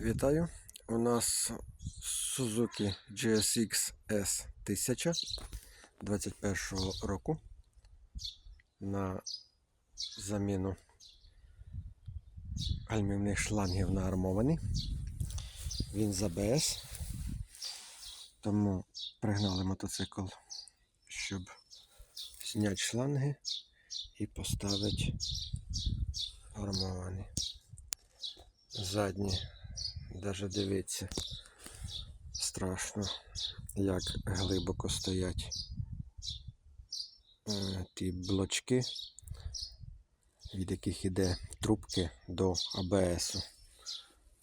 Вітаю! У нас Suzuki GSX S1000 21 року на заміну гальмівних шлангів наармований. Він з ABS, тому пригнали мотоцикл, щоб зняти шланги і поставити армований. Задні Даже дивіться, страшно, як глибоко стоять е, ті блочки, від яких іде трубки до АБСу.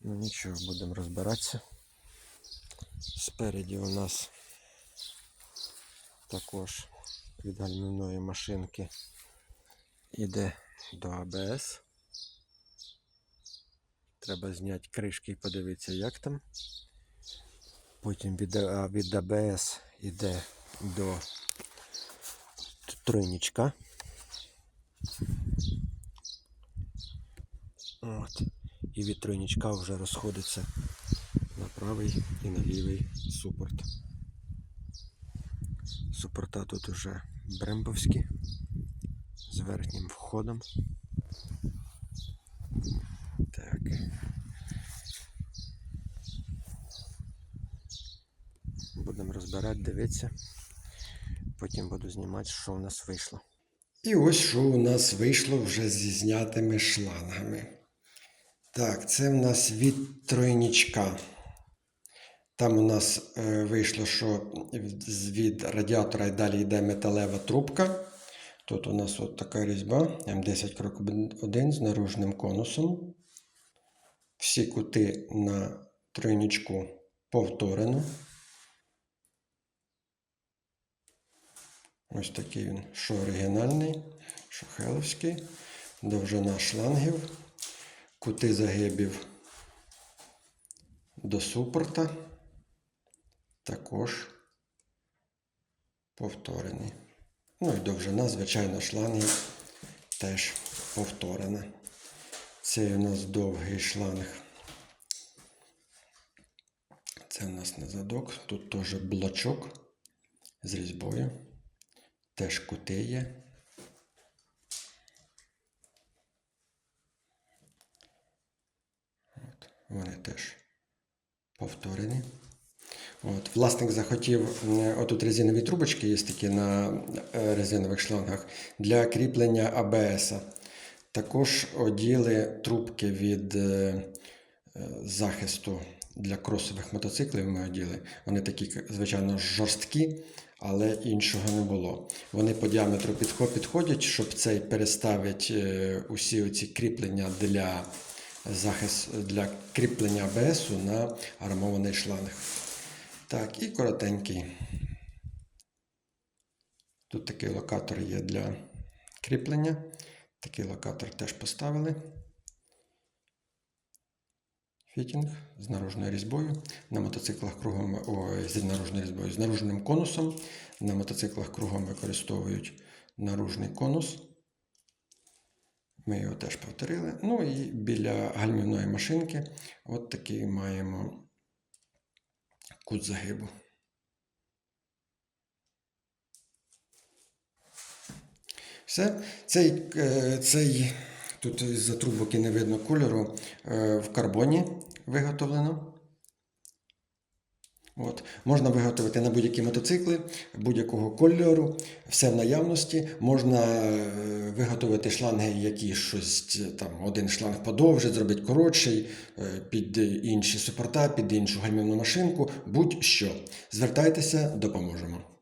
Ну нічого, будемо розбиратися. Спереді у нас також від гальмівної машинки іде до АБС. Треба зняти кришки і подивитися, як там. Потім від, від АБС йде до тройничка. От. І від тройничка вже розходиться на правий і на лівий супорт. Супорта тут уже брембовські з верхнім входом. Так. Будемо дивитися. Потім буду знімати, що у нас вийшло. І ось що у нас вийшло вже зі знятими шлангами. Так, це в нас від тройничка. Там у нас е, вийшло, що від- радіатора і далі йде металева трубка. Тут у нас от така різьба М10 крок 1 з наружним конусом. Всі кути на тройничку повторено. Ось такий він, що оригінальний, що хеловський, довжина шлангів, кути загибів до супорта також повторені. Ну і довжина, звичайно, шлангів теж повторена. Цей у нас довгий шланг. Це у нас не задок, тут теж блочок з різьбою. Теж кути є. От, вони теж повторені. От, власник захотів, отут резинові трубочки є такі на е, резинових шлангах для кріплення АБС. Також оділи трубки від е, е, захисту для кросових мотоциклів. Ми оділи. Вони такі, звичайно, жорсткі, але іншого не було. Вони по діаметру підходять, щоб цей переставити е, усі оці кріплення для захист, для кріплення АБСу на армований шланг. Так, і коротенький. Тут такий локатор є для кріплення. Такий локатор теж поставили. Фітінг з наружною різьбою. На мотоциклах кругом ой, з наружною різьбою, з наружним конусом. На мотоциклах кругом використовують наружний конус. Ми його теж повторили. Ну і біля гальмівної машинки от такий маємо кут загибу. Все. Цей, е, цей тут із-за трубок і не видно кольору е, в карбоні виготовлено. От. Можна виготовити на будь-які мотоцикли будь-якого кольору, все в наявності. Можна е, виготовити шланги, які щось там один шланг подовжить, зробити коротший, е, під інші супорта, під іншу гальмівну машинку, будь-що. Звертайтеся, допоможемо.